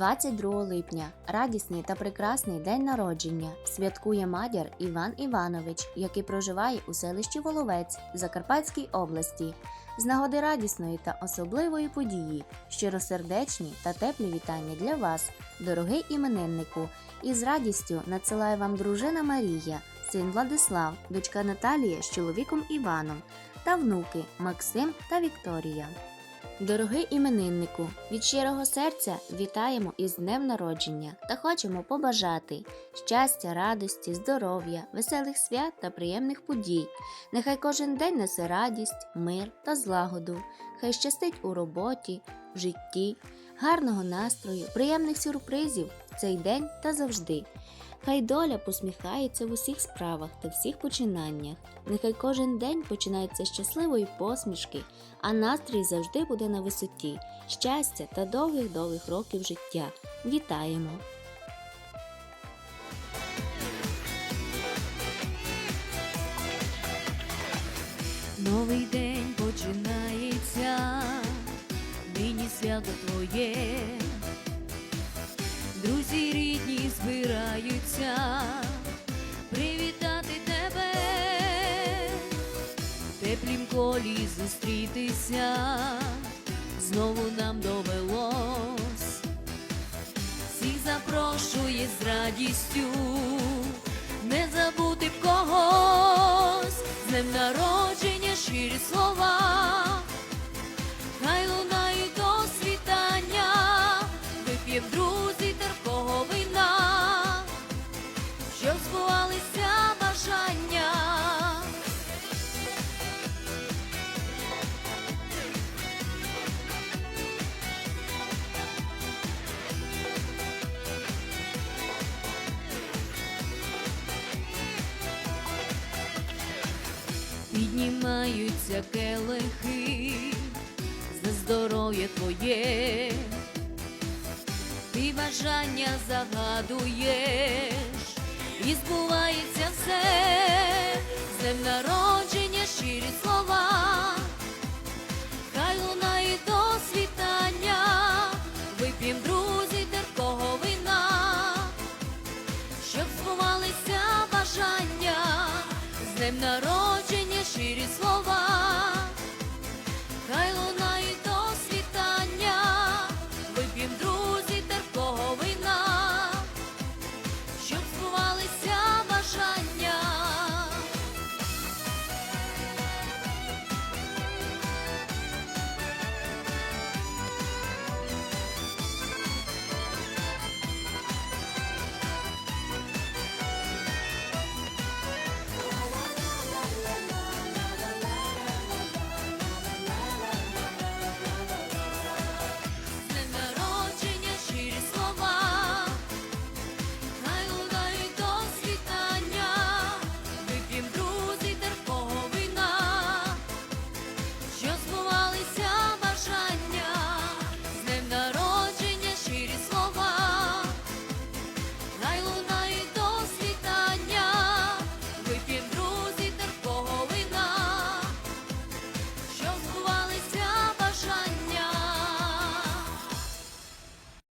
22 липня радісний та прекрасний день народження святкує мадяр Іван Іванович, який проживає у селищі Воловець Закарпатській області. З нагоди радісної та особливої події, щиросердечні та теплі вітання для вас, дорогий імениннику, і з радістю надсилає вам дружина Марія, син Владислав, дочка Наталія з чоловіком Іваном та внуки Максим та Вікторія. Дорогий імениннику, від щирого серця вітаємо із днем народження та хочемо побажати щастя, радості, здоров'я, веселих свят та приємних подій. Нехай кожен день несе радість, мир та злагоду. Хай щастить у роботі, в житті, гарного настрою, приємних сюрпризів в цей день та завжди. Хай доля посміхається в усіх справах та всіх починаннях. Нехай кожен день починається з щасливої посмішки, а настрій завжди буде на висоті. Щастя та довгих-довгих років життя. Вітаємо! Новий день починається, нині свято твоє, теплім зустрітися, знову нам довелось, всіх запрошує з радістю, не забути б когось, з днем народження щирі слова, хай лунають до світання, вип'єм друзі терпкого вина, щоб збувалися Піднімаються келихи за здоров'я твоє, ти бажання загадуєш, і збувається все, з днем народження щирі слова, хай лунає до світання, вип'єм друзі терпкого вина, щоб збувалися бажання, з днем народження щирі слова,